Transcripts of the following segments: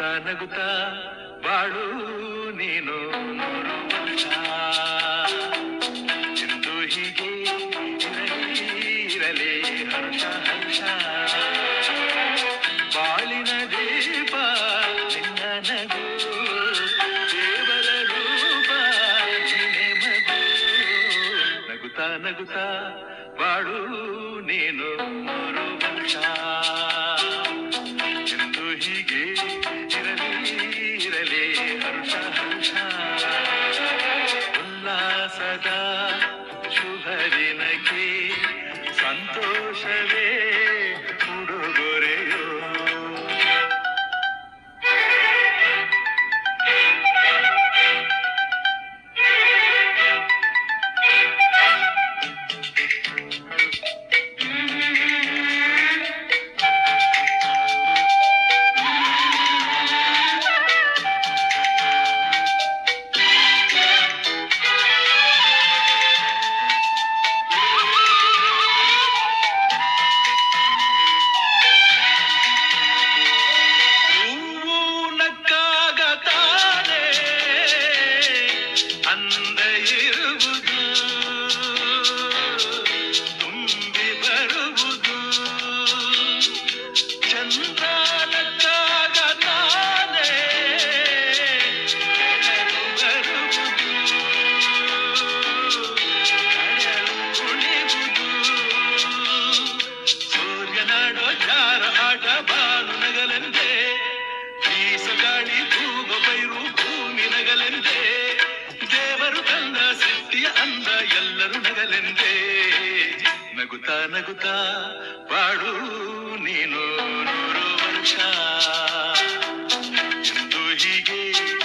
ನಗುತ್ತಾ ಬಾಳು ನೀನು ನೂರು ವರ್ಷ ಎಂದು ಹೀಗೆ ಇರಲಿ ಇರಲಿ ಹರ್ಷ ಹರ್ಷ ಬಾಳಿನ ದೀಪ ನಿನ್ನ ನಗು ದೇವರ ರೂಪ ನೀನೆ ಮಗು ನಗುತ್ತಾ ನಗುತ್ತಾ ಬಾಳು ನೀನು ಮೂರು Sevi. ಇರುವುದು ನಗುತ್ತಾ ನಗುತ್ತಾ ಬಾಳು ನೀನು ನೂರು ವರ್ಷ. ಎಂದು ಹೀಗೆ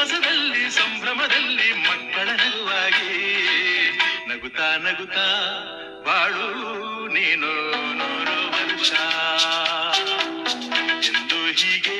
ಸಂತಸದಲ್ಲಿ ಸಂಭ್ರಮದಲ್ಲಿ ಮಕ್ಕಳ ನಗುವಾಗಿ. ನಗುತ್ತಾ ನಗುತ್ತಾ ಬಾಳು ನೀನು ನೂರು ವರ್ಷ. ಎಂದು ಹೀಗೆ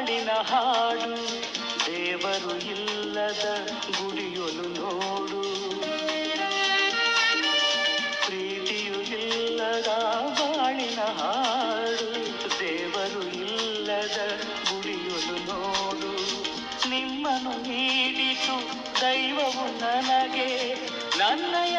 ಬಾಳಿನ ಹಾಡು, ದೇವರು ಇಲ್ಲದ ಗುಡಿಯೊಲು ನೋಡು. ಪ್ರೀತಿಯು ಇಲ್ಲದ ಬಾಳಿನ ಹಾಡು, ದೇವರು ಇಲ್ಲದ ಗುಡಿಯೊಲು ನೋಡು. ನಿಮ್ಮನ್ನು ನೀಡಿತು ದೈವವು ನನಗೆ ನನ್ನಯ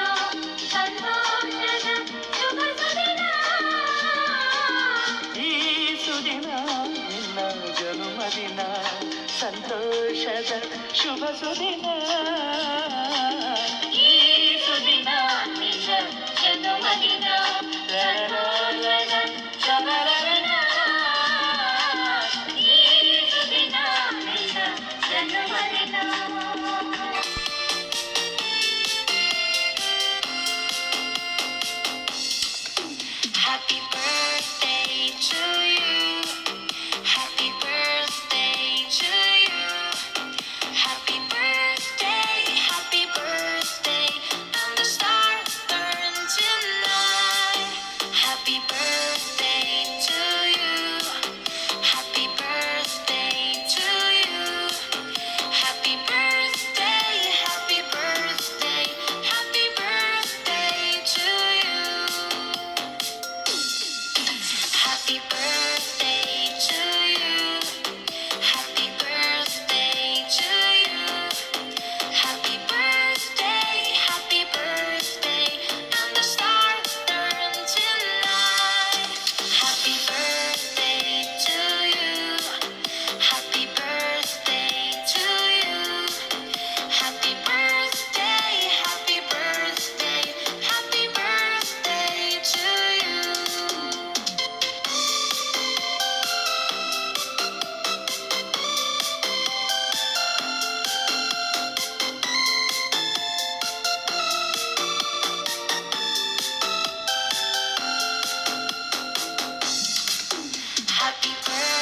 ಸಂತೋಷದ ಶುಭ ಸುದಿನ. Happy birthday.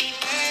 Hey.